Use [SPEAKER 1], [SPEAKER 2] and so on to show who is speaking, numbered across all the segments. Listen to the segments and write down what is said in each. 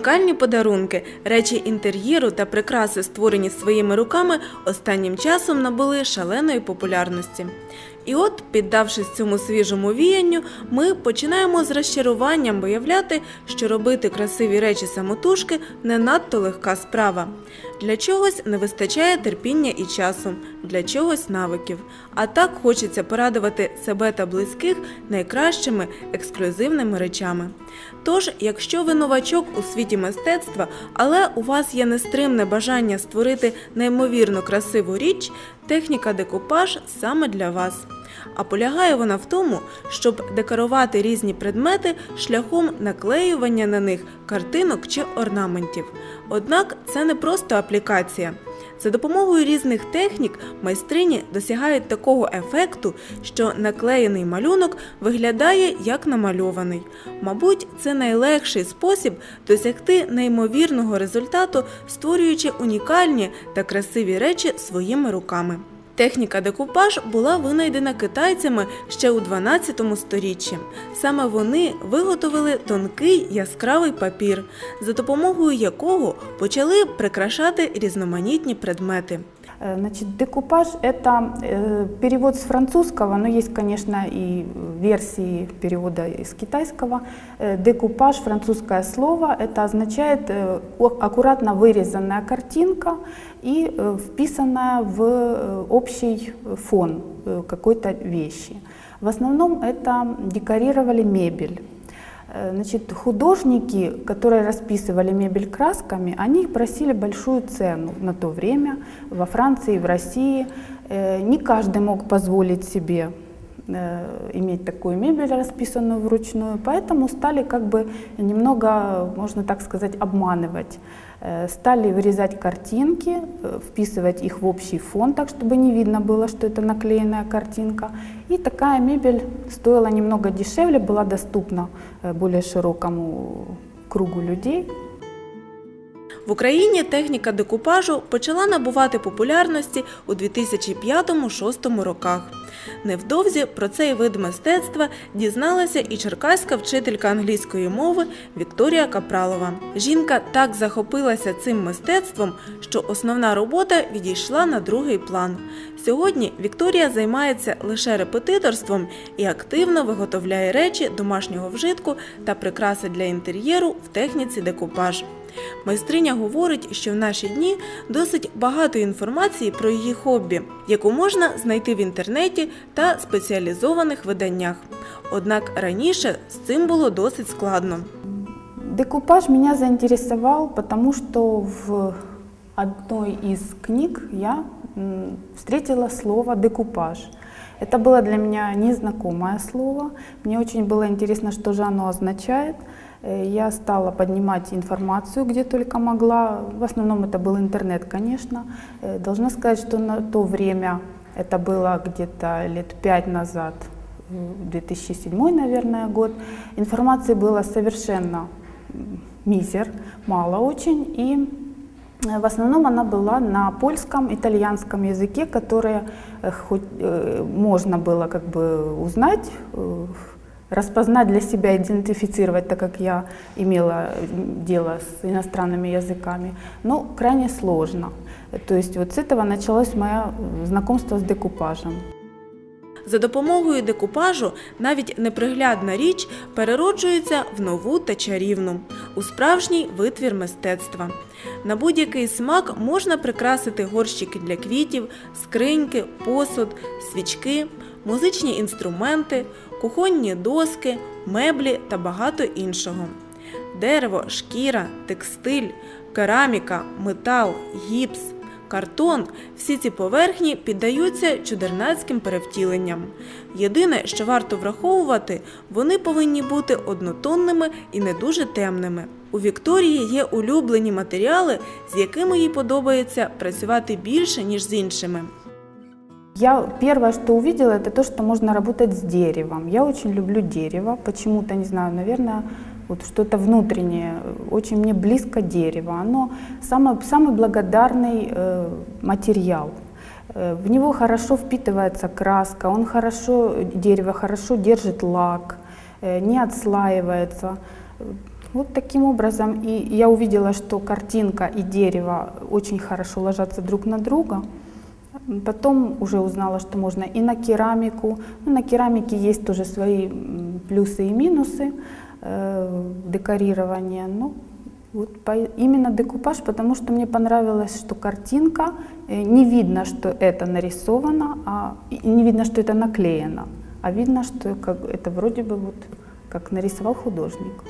[SPEAKER 1] Унікальні подарунки, речі інтер'єру та прикраси, створені своїми руками, останнім часом набули шаленої популярності. І от, піддавшись цьому свіжому віянню, ми починаємо з розчаруванням виявляти, що робити красиві речі самотужки не надто легка справа. Для чогось не вистачає терпіння і часу, для чогось навиків. А так хочеться порадувати себе та близьких найкращими ексклюзивними речами. Тож, якщо ви новачок у світі мистецтва, але у вас є нестримне бажання створити неймовірно красиву річ, техніка декупаж саме для вас. А полягає вона в тому, щоб декорувати різні предмети шляхом наклеювання на них картинок чи орнаментів. Однак це не просто аплікація. За допомогою різних технік майстрині досягають такого ефекту, що наклеєний малюнок виглядає як намальований. Мабуть, це найлегший спосіб досягти неймовірного результату, створюючи унікальні та красиві речі своїми руками. Техніка декупаж була винайдена китайцями ще у 12 сторіччі. Саме вони виготовили тонкий яскравий папір, за допомогою якого почали прикрашати різноманітні предмети.
[SPEAKER 2] Э, Значит, декупаж – это э, перевод с французского, но есть, конечно, и версии перевода из китайского. Э, Декупаж – французское слово, это означает э, аккуратно вырезанная картинка и э, вписанная в э, общий фон э, какой-то вещи. В основном это декорировали мебель. Э, Значит, художники, которые расписывали мебель красками, они просили большую цену на то время во Франции, в России. Э, Не каждый мог позволить себе э, иметь такую мебель, расписанную вручную, поэтому стали как бы немного, можно так сказать, обманывать. Э, Стали вырезать картинки, э, вписывать их в общий фон, так чтобы не видно было, что это наклеенная картинка. И такая мебель стоила немного дешевле, была доступна э, более широкому кругу людей.
[SPEAKER 1] В Україні техніка декупажу почала набувати популярності у 2005-2006 роках. Невдовзі про цей вид мистецтва дізналася і черкаська вчителька англійської мови Вікторія Капралова. Жінка так захопилася цим мистецтвом, що основна робота відійшла на другий план. Сьогодні Вікторія займається лише репетиторством і активно виготовляє речі домашнього вжитку та прикраси для інтер'єру в техніці декупаж. Майстриня говорить, що в наші дні досить багато інформації про її хобі, яку можна знайти в інтернеті та спеціалізованих виданнях. Однак раніше з цим було досить складно.
[SPEAKER 2] Декупаж меня заинтересовал, потому что в одной из книг я м, встретила слово декупаж. Это было для меня незнакомое слово. Мне очень было интересно, что же оно означает. Э, Я стала поднимать информацию, где только могла. В основном это был интернет, конечно. Э, Должна сказать, что на то время, это было где-то лет пять назад, м, 2007, наверное, год, информации было совершенно мизер, мало очень. И э, в основном она была на польском, итальянском языке, которые хоть можно было как бы узнать, распознать для себя, идентифицировать, так как я имела м, дело с иностранными языками, но крайне сложно. То есть вот с этого началось мое э, знакомство с декупажем.
[SPEAKER 1] За допомогою декупажу навіть неприглядна річ перероджується в нову та чарівну, у справжній витвір мистецтва. На будь-який смак можна прикрасити горщики для квітів, скриньки, посуд, свічки, музичні інструменти, кухонні доски, меблі та багато іншого. Дерево, шкіра, текстиль, кераміка, метал, гіпс, картон всі ці поверхні піддаються чудернацьким перевтіленням. Єдине, що варто враховувати, вони повинні бути однотонними і не дуже темними. У Вікторії є улюблені матеріали, з якими їй подобається працювати більше, ніж з іншими.
[SPEAKER 2] Я первое, что увидела, это то, что можно работать с деревом. Я очень люблю дерево, почему-то, не знаю, наверное, вот что-то внутреннее, очень мне близко дерево. Оно самый, самый благодарный э, материал. Э, В него хорошо впитывается краска, он хорошо, дерево хорошо держит лак, э, не отслаивается. Вот таким образом, и я увидела, что картинка и дерево очень хорошо ложатся друг на друга. Потом уже узнала, что можно и на керамику. Ну, на керамике есть тоже свои м, плюсы и минусы э, декорирования. Ну, вот по- именно декупаж, потому что мне понравилось, что картинка, э, не видно, что это нарисовано, а и не видно, что это наклеено, а видно, что как, это вроде бы вот как нарисовал художник.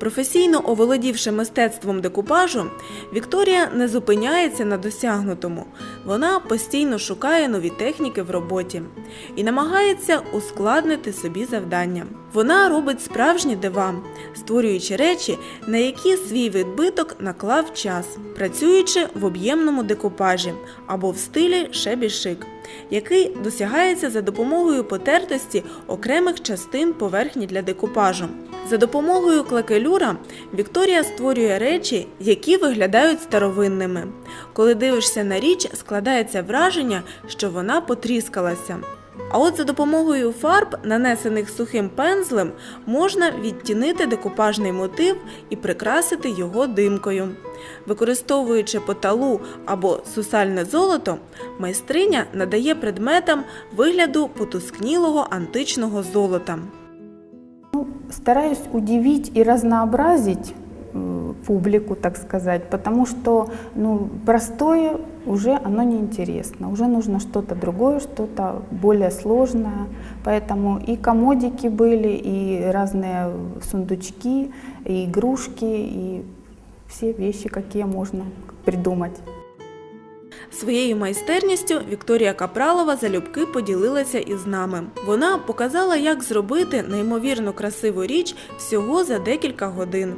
[SPEAKER 1] Професійно оволодівши мистецтвом декупажу, Вікторія не зупиняється на досягнутому. Вона постійно шукає нові техніки в роботі і намагається ускладнити собі завдання. Вона робить справжні дива, створюючи речі, на які свій відбиток наклав час, працюючи в об'ємному декупажі або в стилі шебі-шик, який досягається за допомогою потертості окремих частин поверхні для декупажу. За допомогою клакелюра Вікторія створює речі, які виглядають старовинними. Коли дивишся на річ, складається враження, що вона потріскалася. А от за допомогою фарб, нанесених сухим пензлем, можна відтінити декупажний мотив і прикрасити його димкою. Використовуючи поталу або сусальне золото, майстриня надає предметам вигляду потускнілого античного золота.
[SPEAKER 2] Стараюсь удивить и разнообразить публику, так сказать, потому что ну, простое уже оно неинтересно, уже нужно что-то другое, что-то более сложное. Поэтому и комодики были, и разные сундучки, и игрушки, и все вещи, какие можно придумать.
[SPEAKER 1] Своєю майстерністю Вікторія Капралова залюбки поділилася із нами. Вона показала, як зробити неймовірно красиву річ всього за декілька годин.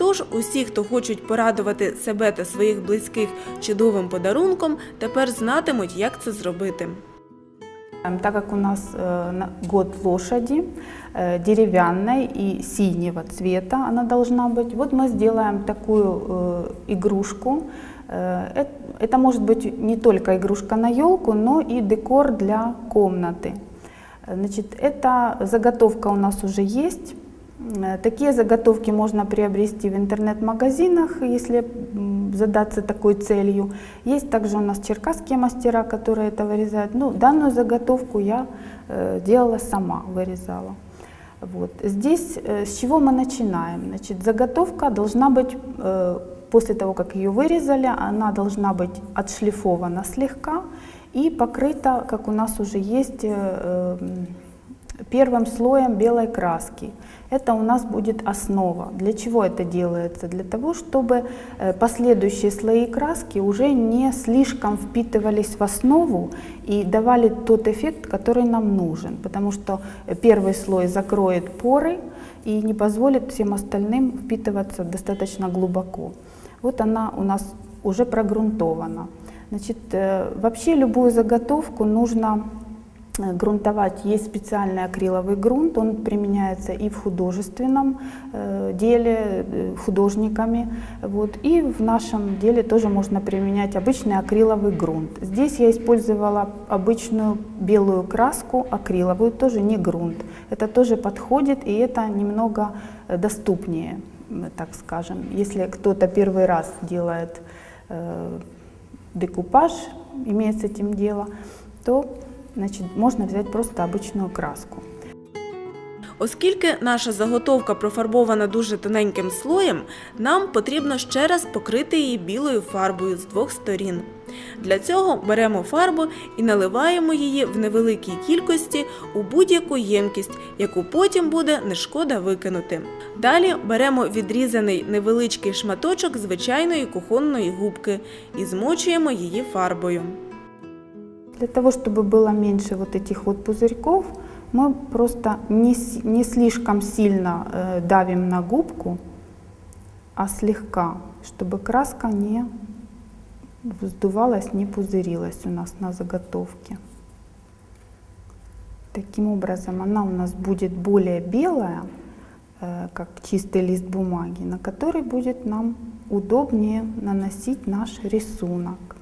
[SPEAKER 1] Тож усі, хто хочуть порадувати себе та своїх близьких чудовим подарунком, тепер знатимуть, як це зробити.
[SPEAKER 2] Эм, Так как у нас э, на- год лошади, э, деревянной и синего цвета она должна быть, вот мы сделаем такую э, игрушку. Э, эт- Это может быть не только игрушка на елку, но и декор для комнаты. Э, Значит, эта заготовка у нас уже есть. Э, Такие заготовки можно приобрести в интернет-магазинах, если задаться такой целью. Есть также у нас черкасские мастера, которые это вырезают. Ну, данную заготовку я э, делала сама, вырезала. Вот. Здесь э, с чего мы начинаем? Значит, заготовка должна быть, после того, как ее вырезали, она должна быть отшлифована слегка и покрыта, как у нас уже есть, первым слоем белой краски. Это у нас будет основа. Для чего это делается? Для того, чтобы э, последующие слои краски уже не слишком впитывались в основу и давали тот эффект, который нам нужен. Потому что первый слой закроет поры и не позволит всем остальным впитываться достаточно глубоко. Вот она у нас уже прогрунтована. Значит, э, вообще любую заготовку нужно грунтовать. Есть специальный акриловый грунт, он применяется и в художественном э, деле э, художниками, вот, и в нашем деле тоже можно применять обычный акриловый грунт. Здесь я использовала обычную белую краску, акриловую, тоже не грунт. Это тоже подходит, и это немного э, доступнее, так скажем. Если кто-то первый раз делает декупаж, имеет с этим дело, то значит, можно взять просто обычную краску.
[SPEAKER 1] Оскільки наша заготовка профарбована дуже тоненьким слоєм, нам потрібно ще раз покрити її білою фарбою з двох сторін. Для цього беремо фарбу і наливаємо її в невеликій кількості у будь-яку ємкість, яку потім буде не шкода викинути. Далі беремо відрізаний невеличкий шматочок звичайної кухонної губки і змочуємо її фарбою.
[SPEAKER 2] Для того, чтобы было меньше вот этих вот пузырьков, мы просто не, не слишком сильно э, давим на губку, а слегка, чтобы краска не вздувалась, не пузырилась у нас на заготовке. Таким образом, она у нас будет более белая, э, как чистый лист бумаги, на который будет нам удобнее наносить наш рисунок.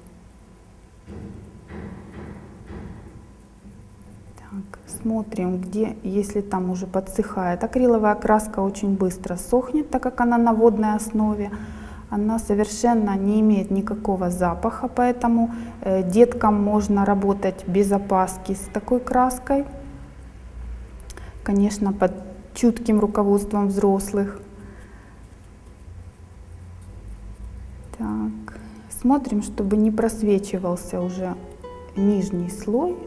[SPEAKER 2] Так. Смотрим, где, если там уже подсыхает. Акриловая краска очень быстро сохнет, так как она на водной основе. Она совершенно не имеет никакого запаха, поэтому э, деткам можно работать без опаски с такой краской. Конечно, под чутким руководством взрослых. Так, смотрим, чтобы не просвечивался уже нижний слой.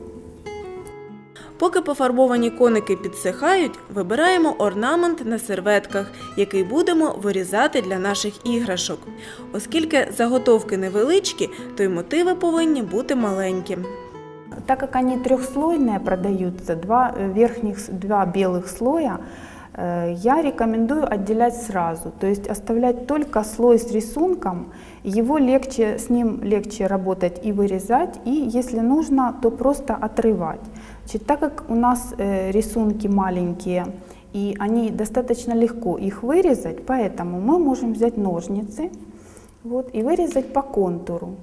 [SPEAKER 1] Поки пофарбовані коники підсихають, вибираємо орнамент на серветках, який будемо вирізати для наших іграшок. Оскільки заготовки невеличкі, то й мотиви повинні бути маленькі.
[SPEAKER 2] Так как они трехслойные продаются, два э, верхних, с- два белых слоя, э, я рекомендую отделять сразу, то есть оставлять только слой с рисунком, его легче, с ним легче работать и вырезать, и если нужно, то просто отрывать. Значит, так как у нас э, рисунки маленькие, и они достаточно легко их вырезать, поэтому мы можем взять ножницы вот, и вырезать по контуру.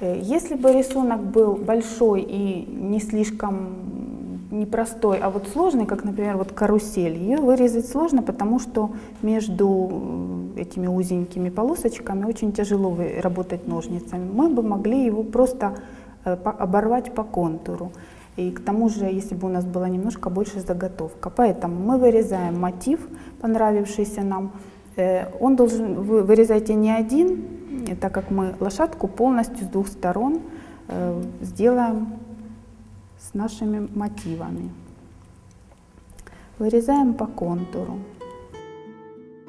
[SPEAKER 2] Э, Если бы рисунок был большой и не слишком непростой, а вот сложный, как, например, вот карусель, ее вырезать сложно, потому что между э, этими узенькими полосочками очень тяжело работать ножницами. Мы бы могли его просто оборвать по контуру. И к тому же, если бы у нас была немножко больше заготовка. Поэтому мы вырезаем мотив, понравившийся нам. Э, Он должен, вы вырезайте не один, э, так как мы лошадку полностью с двух сторон э, сделаем с нашими мотивами. Вырезаем по контуру.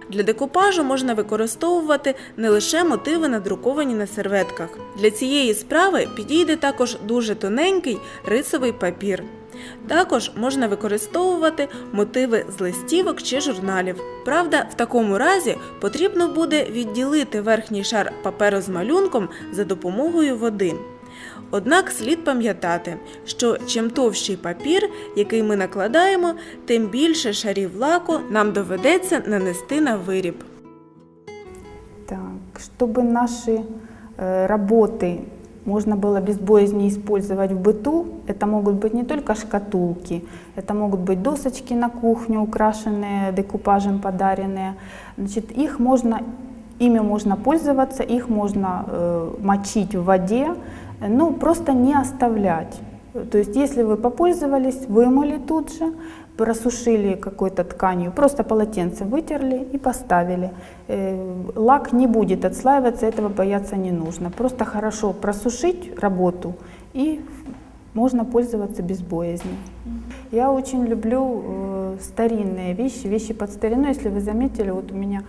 [SPEAKER 1] Для декупажу можна використовувати не лише мотиви, надруковані на серветках. Для цієї справи підійде також дуже тоненький рисовий папір. Також можна використовувати мотиви з листівок чи журналів. Правда, в такому разі потрібно буде відділити верхній шар паперу з малюнком за допомогою води. Однак слід пам'ятати, що чим товщий папір, який ми накладаємо, тим більше шарів лаку нам доведеться нанести на виріб.
[SPEAKER 2] Так, чтобы наши э, работы можно было без боязни использовать в быту, это могут быть не только шкатулки, это могут быть досочки на кухню, украшенные декупажем, подаренные. Значит, их можно, ими можно пользоваться, их можно э, мочить в воде, э, ну просто не оставлять. То есть, если вы попользовались, вымыли тут же, просушили какой-то тканью, просто полотенце вытерли и поставили. Э, Лак не будет отслаиваться, этого бояться не нужно. Просто хорошо просушить работу и можно пользоваться без боязни. Я очень люблю э, старинные вещи, вещи под старину. Если вы заметили, вот у меня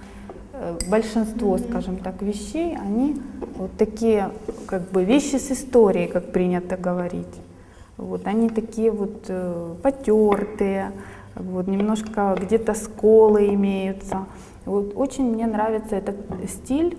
[SPEAKER 2] э, большинство, скажем так, вещей, они вот такие, как бы вещи с историей, как принято говорить. Вот, они такие вот э, потертые, вот, немножко где-то сколы имеются. Вот, очень мне нравится этот стиль,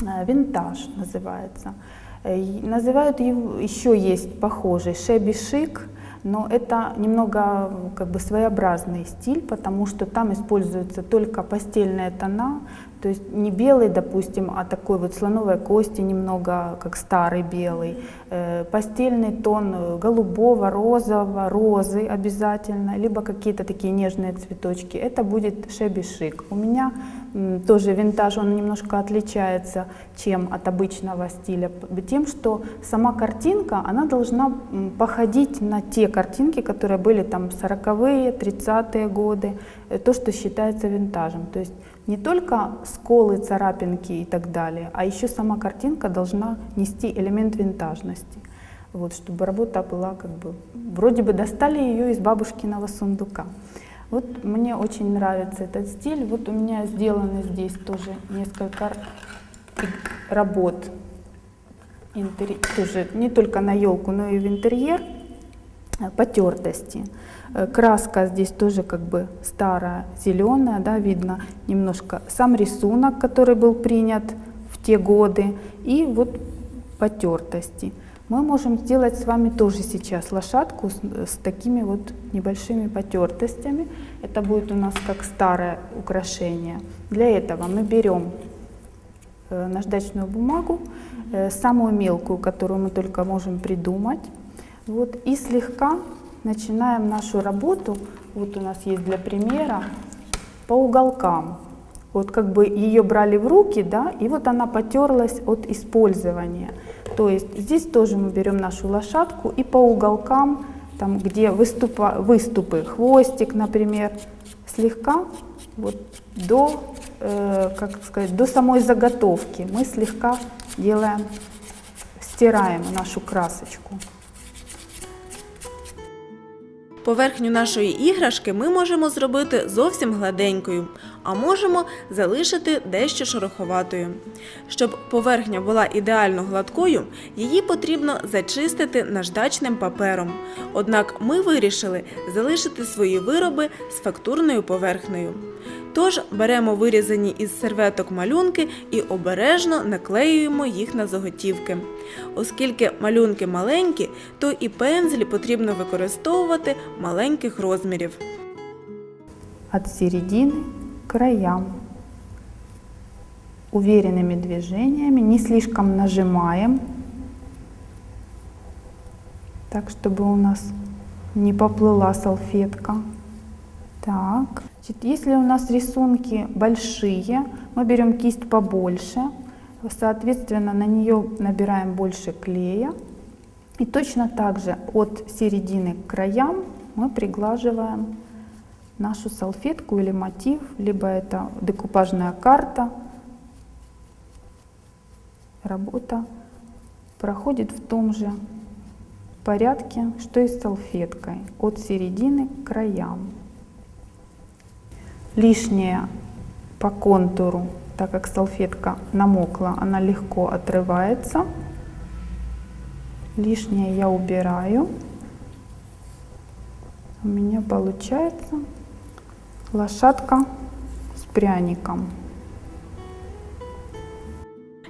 [SPEAKER 2] э, винтаж называется. Э, Называют его, еще есть похожий, шеби шик, но это немного как бы своеобразный стиль, потому что там используются только постельные тона, то есть не белый, допустим, а такой вот слоновой кости немного, как старый белый, Э, постельный тон э, голубого, розового, розы обязательно, либо какие-то такие нежные цветочки. Это будет шеби шик. У меня м, тоже винтаж, он немножко отличается, чем от обычного стиля, тем, что сама картинка, она должна походить на те картинки, которые были там 40-е, 30-е годы, э, то, что считается винтажем. То есть не только сколы, царапинки и так далее, а еще сама картинка должна нести элемент винтажности. Вот, чтобы работа была как бы... Вроде бы достали ее из бабушкиного сундука. Вот мне очень нравится этот стиль. Вот у меня сделаны здесь тоже несколько работ. интерь- Тоже не только на елку, но и в интерьер э, потертости. Э, Краска здесь тоже как бы старая, зеленая, да, видно немножко. Сам рисунок, который был принят в те годы, и вот потертости. Мы можем сделать с вами тоже сейчас лошадку с, с такими вот небольшими потертостями. Это будет у нас как старое украшение. Для этого мы берем э, наждачную бумагу, э, самую мелкую, которую мы только можем придумать. Вот, и слегка начинаем нашу работу, вот у нас есть для примера, по уголкам. Вот как бы ее брали в руки, да, и вот она потерлась от использования. То есть здесь тоже мы берем нашу лошадку и по уголкам, там где выступа, выступы, хвостик, например, слегка вот до, э, как сказать, до самой заготовки мы слегка делаем, стираем нашу красочку.
[SPEAKER 1] Поверхню нашої іграшки ми можемо зробити зовсім гладенькою, а можемо залишити дещо шероховатою. Щоб поверхня була ідеально гладкою, її потрібно зачистити наждачним папером. Однак ми вирішили залишити свої вироби з фактурною поверхнею. Тож беремо вирізані із серветок малюнки і обережно наклеюємо їх на заготівки. Оскільки малюнки маленькі, то і пензлі потрібно використовувати маленьких розмірів.
[SPEAKER 2] От середины к краям. Уверенными движениями, не слишком нажимаем, так чтобы у нас не поплыла салфетка. Так, значит, если у нас рисунки большие, мы берем кисть побольше, соответственно, на нее набираем больше клея. И точно так же от середины к краям мы приглаживаем нашу салфетку или мотив, либо это декупажная карта. Работа проходит в том же порядке, что и с салфеткой, от середины к краям. Лишнее по контуру, так как салфетка намокла, она легко отрывается. Лишнее я убираю. У меня получается лошадка с пряником.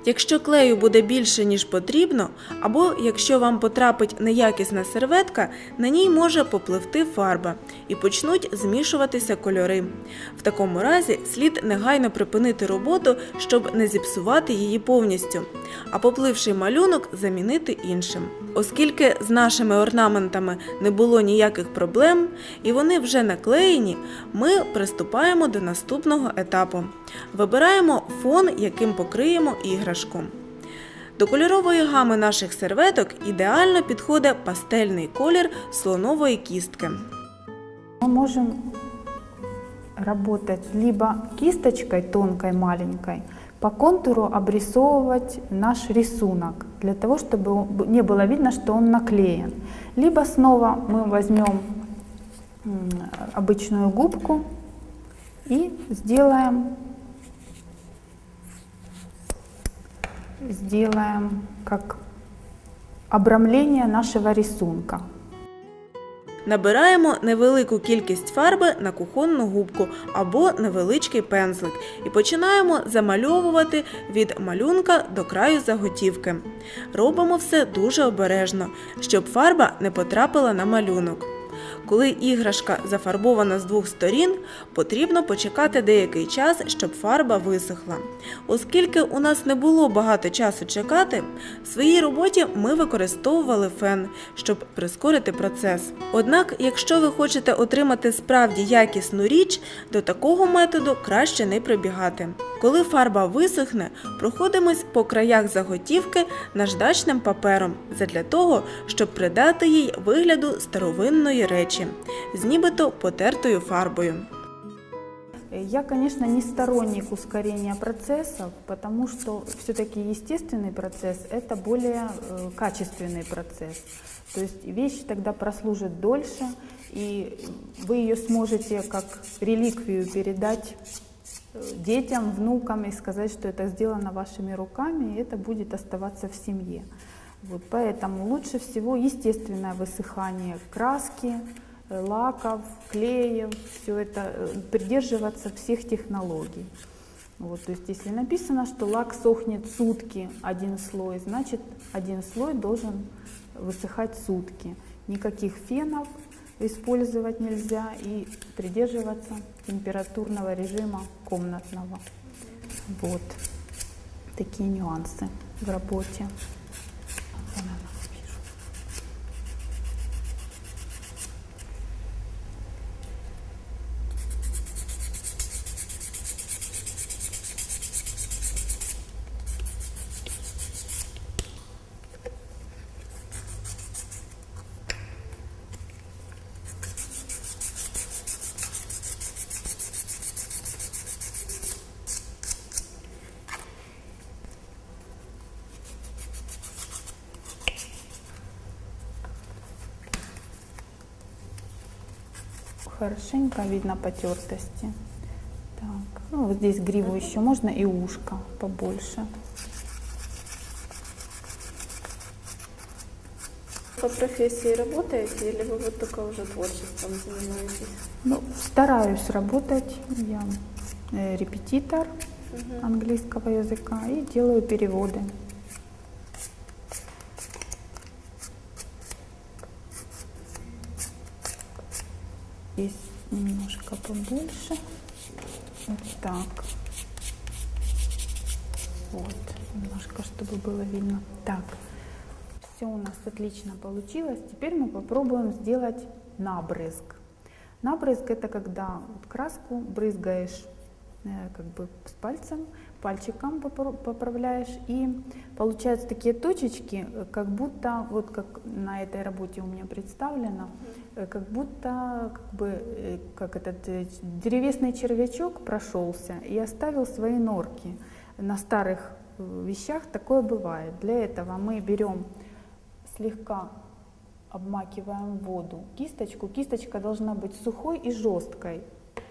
[SPEAKER 1] Якщо клею буде більше, ніж потрібно, або якщо вам потрапить неякісна серветка, на ній може попливти фарба і почнуть змішуватися кольори. В такому разі слід негайно припинити роботу, щоб не зіпсувати її повністю, а попливший малюнок замінити іншим. Оскільки з нашими орнаментами не було ніяких проблем і вони вже наклеєні, ми приступаємо до наступного етапу. Вибираємо фон, яким покриємо іграшку. До кольорової гами наших серветок ідеально підходить пастельний колір слонової кістки.
[SPEAKER 2] Мы можем работать либо кисточкой тонкой, маленькой, по контуру обрисовывать наш рисунок, для того, чтобы он- не было видно, что он наклеен. Либо снова мы возьмем м, обычную губку и сделаем, сделаем как обрамление нашего рисунка.
[SPEAKER 1] Набираємо невелику кількість фарби на кухонну губку або невеличкий пензлик і починаємо замальовувати від малюнка до краю заготівки. Робимо все дуже обережно, щоб фарба не потрапила на малюнок. Коли іграшка зафарбована з двох сторін, потрібно почекати деякий час, щоб фарба висохла. Оскільки у нас не було багато часу чекати, в своїй роботі ми використовували фен, щоб прискорити процес. Однак, якщо ви хочете отримати справді якісну річ, до такого методу краще не прибігати. Коли фарба висохне, проходимось по краях заготівки наждачним папером задля того, щоб придати їй вигляду старовинної речі з нібито потертою фарбою.
[SPEAKER 2] Я, конечно, не сторонник ускорения процессов, потому что все-таки естественный процесс – это более э, качественный процесс. То есть вещь тогда прослужит дольше, и вы ее сможете как реликвию передать э, детям, внукам и сказать, что это сделано вашими руками, и это будет оставаться в семье. Вот, поэтому лучше всего естественное высыхание краски, э, лаков, клеев, все это, э, придерживаться всех технологий. Вот, то есть если написано, что лак сохнет сутки, один слой, значит один слой должен высыхать сутки. Никаких фенов использовать нельзя и придерживаться температурного режима комнатного. Вот такие нюансы в работе. Хорошенько видно потертости. Так, ну вот здесь гриву еще можно и ушко побольше.
[SPEAKER 1] По профессии работаете или вы вот только уже творчеством занимаетесь?
[SPEAKER 2] Ну, стараюсь работать. Я э, репетитор английского языка и делаю переводы. Здесь немножко побольше. Вот так. Вот, немножко, чтобы было видно. Так, все у нас отлично получилось. Теперь мы попробуем сделать набрызг. Набрызг это когда краску брызгаешь э, как бы с пальцем, пальчиком поправляешь, и получаются такие точечки, э, как будто, вот как на этой работе у меня представлено, как будто как бы э, как этот э, древесный червячок прошелся и оставил свои норки. На старых э, вещах такое бывает. Для этого мы берем слегка обмакиваем воду кисточку. Кисточка должна быть сухой и жесткой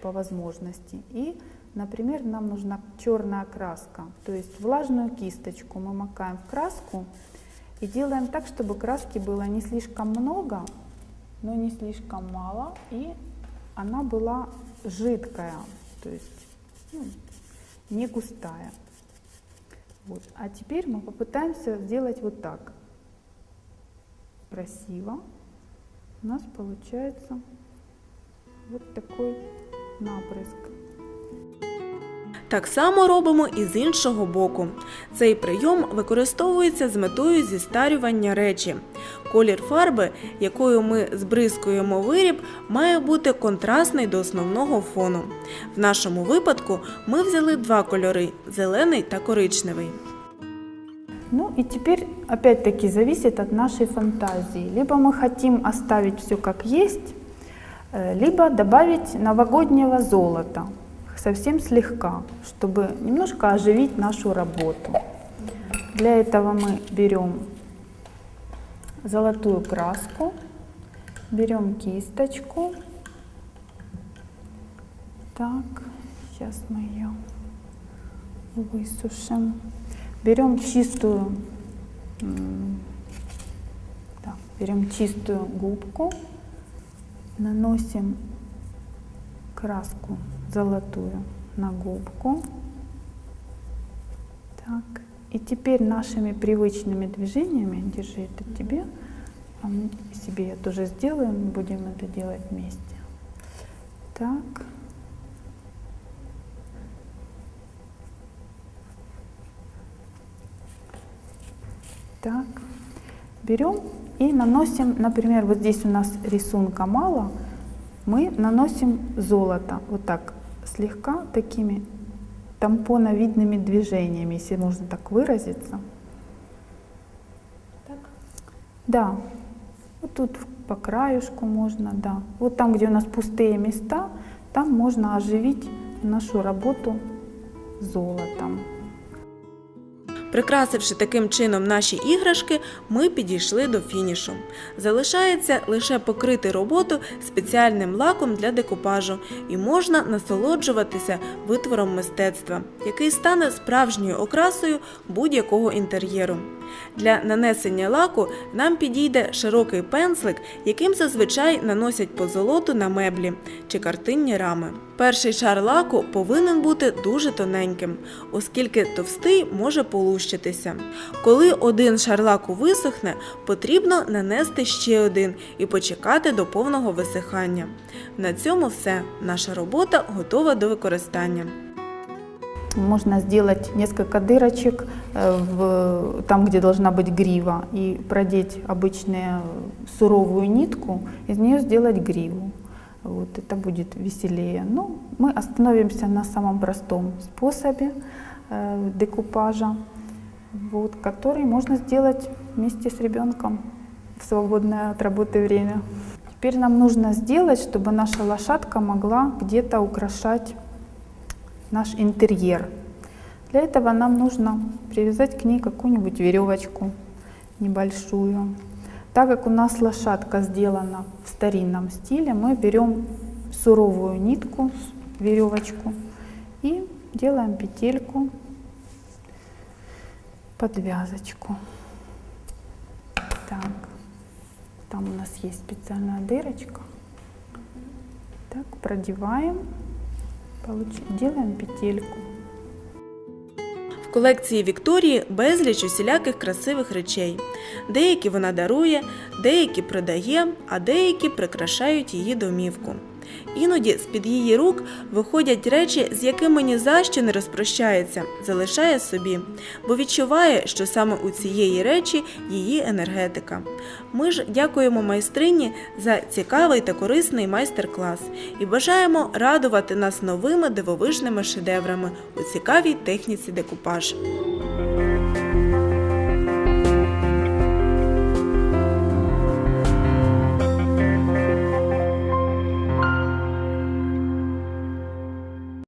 [SPEAKER 2] по возможности. И, например, нам нужна черная краска. То есть влажную кисточку мы макаем в краску и делаем так, чтобы краски было не слишком много, но не слишком мало. И она была жидкая, то есть ну, не густая. Вот. А теперь мы попытаемся сделать вот так красиво, у нас получается вот такой наприск.
[SPEAKER 1] Так само робимо і з іншого боку. Цей прийом використовується з метою зістарювання речі. Колір фарби, якою ми збризкуємо виріб, має бути контрастний до основного фону. В нашому випадку ми взяли два кольори зелений та коричневий.
[SPEAKER 2] Ну и теперь опять-таки зависит от нашей фантазии. Либо мы хотим оставить все как есть, либо добавить новогоднего золота совсем слегка, чтобы немножко оживить нашу работу. Для этого мы берем золотую краску, берем кисточку. Так, сейчас мы ее высушим. Берем чистую, да, берем чистую губку, наносим краску золотую на губку. Так. И теперь нашими привычными движениями, держи это тебе, а мы- себе я тоже сделаю, мы будем это делать вместе. Так. Так. Берем и наносим, например, вот здесь у нас рисунка мало, мы наносим золото вот так слегка такими тампоновидными движениями, если можно так выразиться.
[SPEAKER 1] Так.
[SPEAKER 2] Да, вот тут по краюшку можно, да. Вот там, где у нас пустые места, там можно оживить нашу работу золотом.
[SPEAKER 1] Прикрасивши таким чином наші іграшки, ми підійшли до фінішу. Залишається лише покрити роботу спеціальним лаком для декупажу, і можна насолоджуватися витвором мистецтва, який стане справжньою окрасою будь-якого інтер'єру. Для нанесення лаку нам підійде широкий пензлик, яким зазвичай наносять позолоту на меблі чи картинні рами. Перший шар лаку повинен бути дуже тоненьким, оскільки товстий може полущитися. Коли один шар лаку висохне, потрібно нанести ще один і почекати до повного висихання. На цьому все. Наша робота готова до використання.
[SPEAKER 2] Можно сделать несколько дырочек э, в, там, где должна быть грива, и продеть обычную суровую нитку, из нее сделать гриву. Вот, это будет веселее. Но мы остановимся на самом простом способе э, декупажа, вот, который можно сделать вместе с ребенком в свободное от работы время. Теперь нам нужно сделать, чтобы наша лошадка могла где-то украшать наш интерьер. Для этого нам нужно привязать к ней какую-нибудь веревочку небольшую. Так как у нас лошадка сделана в старинном стиле, мы берем суровую нитку, веревочку и делаем петельку, подвязочку. Так, там у нас есть специальная дырочка. Так, продеваем, делаем петельку.
[SPEAKER 1] В колекції Вікторії безліч усіляких красивих речей. Деякі вона дарує, деякі продає, а деякі прикрашають її домівку. Іноді з-під її рук виходять речі, з якими ні за що не розпрощається, залишає собі, бо відчуває, що саме у цієї речі її енергетика. Ми ж дякуємо майстрині за цікавий та корисний майстер-клас і бажаємо радувати нас новими дивовижними шедеврами у цікавій техніці декупаж.